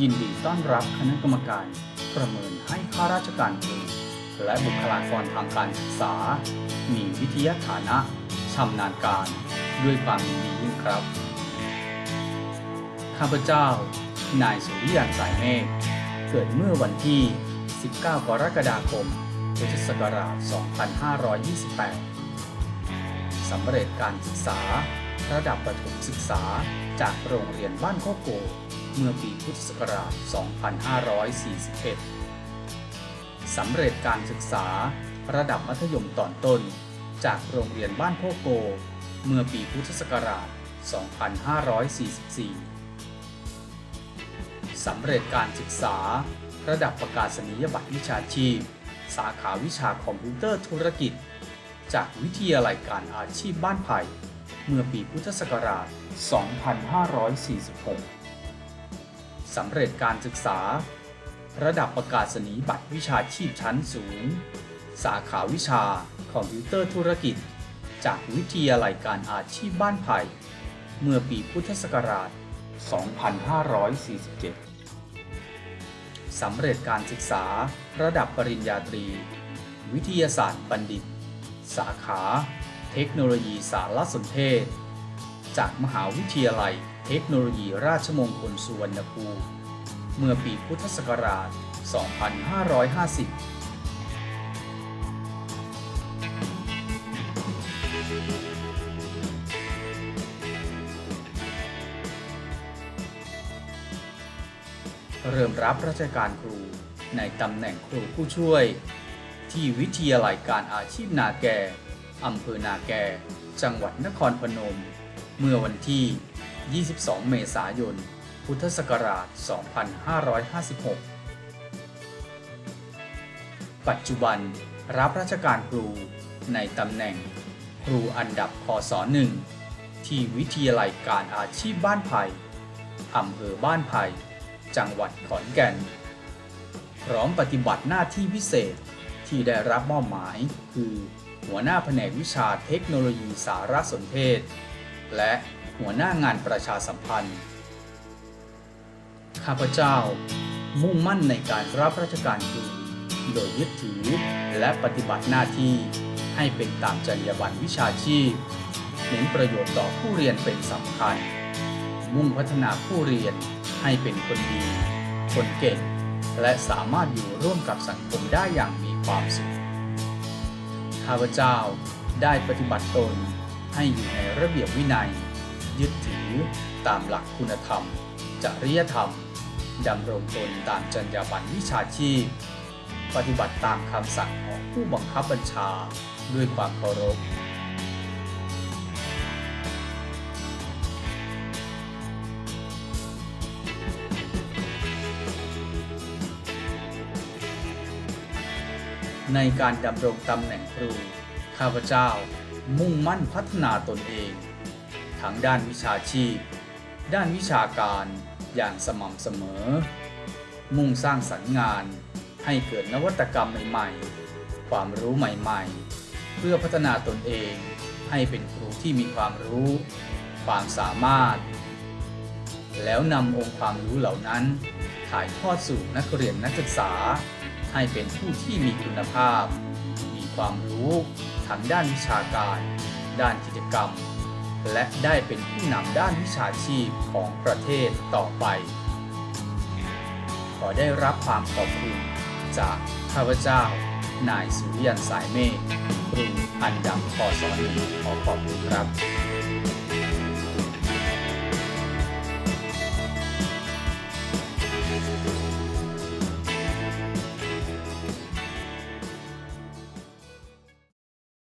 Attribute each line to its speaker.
Speaker 1: ยินดีต้อนรับคณะกรรมการ ประเมินให้ข้าราชการครูและบุคลากรทางการศึกษา มีวิทยาฐานะชำนาญการ ด้วยความยินดียิ่งครับ ข้าพเจ้า นายสุริยันสายเมฆเกิดเมื่อวันที่ 19 กรกฎาคม พุทธศักราช 2528 สำเร็จการศึกษา ระดับประถมศึกษาจากโรงเรียนบ้านโคโก เมื่อปีพุทธศักราช 2541 สำเร็จการศึกษาระดับมัธยมตอนต้น จากโรงเรียนบ้านโคโก เมื่อปีพุทธศักราช 2544 สำเร็จการศึกษาระดับประกาศนียบัตรวิชาชีพ สาขาวิชาคอมพิวเตอร์ธุรกิจ จากวิทยาลัยการอาชีพบ้านไผ่เมื่อปีพุทธศักราช 2546 สำเร็จการศึกษา ระดับประกาศนียบัตรวิชาชีพชั้นสูง สาขาวิชาคอมพิวเตอร์ธุรกิจ จากวิทยาลัยการอาชีพบ้านไผ่เมื่อปีพุทธศักราช 2547 สำเร็จการศึกษาระดับปริญญาตรี วิทยาศาสตร์บัณฑิต สาขา เทคโนโลยีสารสนเทศ จากมหาวิทยาลัย เทคโนโลยีราชมงคลสุวรรณภูมิเมื่อปีพุทธศักราช 2550เริ่มรับราชการครูในตำแหน่งครูผู้ช่วย ที่วิทยาลัยการอาชีพนาแกอำเภอนาแก จังหวัดนครพนม เมื่อวันที่ 22 เมษายน พุทธศักราช 2556 ปัจจุบันรับราชการครูในตำแหน่งครูอันดับพศ1ที่วิทยาลัยการอาชีพบ้านไผ่อำเภอบ้านไผ่จังหวัดขอนแก่น พร้อมปฏิบัติหน้าที่พิเศษที่ได้รับมอบหมายคือ หัวหน้าแผนกวิชาเทคโนโลยีสารสนเทศ และ หัวหน้างานประชาสัมพันธ์ ข้าพเจ้า มุ่งมั่นในการรับราชการครูโดยยึดถือและปฏิบัติหน้าที่ให้เป็นตามจรรยาบรรณวิชาชีพ เน้นประโยชน์ต่อผู้เรียนเป็นสำคัญ มุ่งพัฒนาผู้เรียนให้เป็นคนดี คนเก่ง และสามารถอยู่ร่วมกับสังคมได้อย่างมีความสุข ข้าพเจ้าได้ปฏิบัติตนให้อยู่ในระเบียบวินัย ยึดถือตามหลักคุณธรรม จริยธรรม ดำรงตนตามจรรยาบรรณวิชาชีพ ปฏิบัติตามคำสั่งของผู้บังคับบัญชาด้วยความเคารพในการดำรงตำแหน่งครู ข้าพเจ้ามุ่งมั่นพัฒนาตนเอง ทั้งด้านวิชาชีพ ด้านวิชาการอย่างสม่ำเสมอ มุ่งสร้างสรรค์งานให้เกิดนวัตกรรมใหม่ๆ ความรู้ใหม่ๆ เพื่อพัฒนาตนเองให้เป็นครูที่มีความรู้ ความสามารถ แล้วนำองค์ความรู้เหล่านั้น ถ่ายทอดสู่นักเรียนนักศึกษา ให้เป็นผู้ที่มีคุณภาพ มีความรู้ทั้งด้านวิชาการ ด้านกิจกรรม และได้เป็นผู้นำด้านวิชาชีพของประเทศต่อไป ขอได้รับความขอบคุณจากข้าพเจ้า นายสุริยันสายเมฆครูอันดับพอสอนึ่งขอขอบคุณครับ